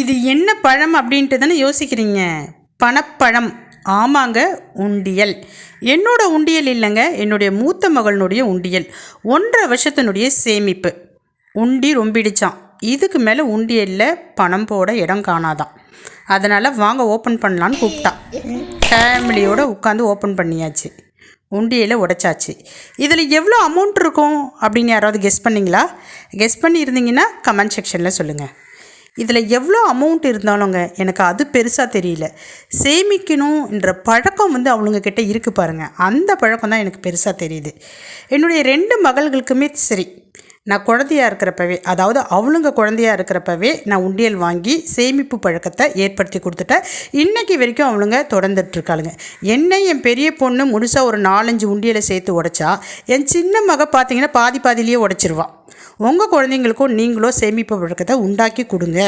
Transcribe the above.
இது என்ன பழம் அப்படின்ட்டு தானே யோசிக்கிறீங்க? பணப்பழம். ஆமாங்க உண்டியல். என்னோட உண்டியல் இல்லைங்க என்னுடைய மூத்த மகளினுடைய உண்டியல். ஒன்றரை வருஷத்தினுடைய சேமிப்பு. உண்டி ரொம்பிடுச்சான் இதுக்கு மேலே உண்டியலில் பணம் போட இடம் காணாதான் அதனால் வாங்க ஓப்பன் பண்ணலான்னு கூப்பிட்டான் ஃபேமிலியோடு உட்காந்து ஓப்பன் பண்ணியாச்சு. உண்டியலை உடைச்சாச்சு. இதில் எவ்வளோ அமௌண்ட் இருக்கும்? அப்படின்னு யாராவது கெஸ் பண்ணீங்களா? கெஸ் பண்ணியிருந்தீங்கன்னா கமெண்ட் செக்ஷனில் சொல்லுங்கள் இதில் எவ்வளோ அமௌண்ட் இருந்தாலுங்க எனக்கு அது பெருசாக தெரியல. சேமிக்கணுன்ற பழக்கம் வந்து அவளுங்க இருக்குது பாருங்கள் அந்த பழக்கம் தான் எனக்கு பெருசாக தெரியுது. என்னுடைய ரெண்டு மகள்களுக்குமே சரி நான் குழந்தையா இருக்கிறப்பவே அதாவது அவளுங்க குழந்தையா இருக்கிறப்பவே நான் உண்டியல் வாங்கி சேமிப்பு பழக்கத்தை ஏற்படுத்தி கொடுத்துட்டேன் இன்றைக்கி வரைக்கும் அவளுங்க தொடர்ந்துட்டுருக்காளுங்க என்னை என்ன என் பெரிய பொண்ணு முழுசாக ஒரு நாலஞ்சு உண்டியலை சேர்த்து உடைச்சா என் சின்ன மக பார்த்திங்கன்னா பாதி பாதிலேயே உடச்சிருவான் உங்கள் குழந்தைங்களுக்கும் நீங்களும் சேமிப்பு பழக்கத்தை உண்டாக்கி கொடுங்க.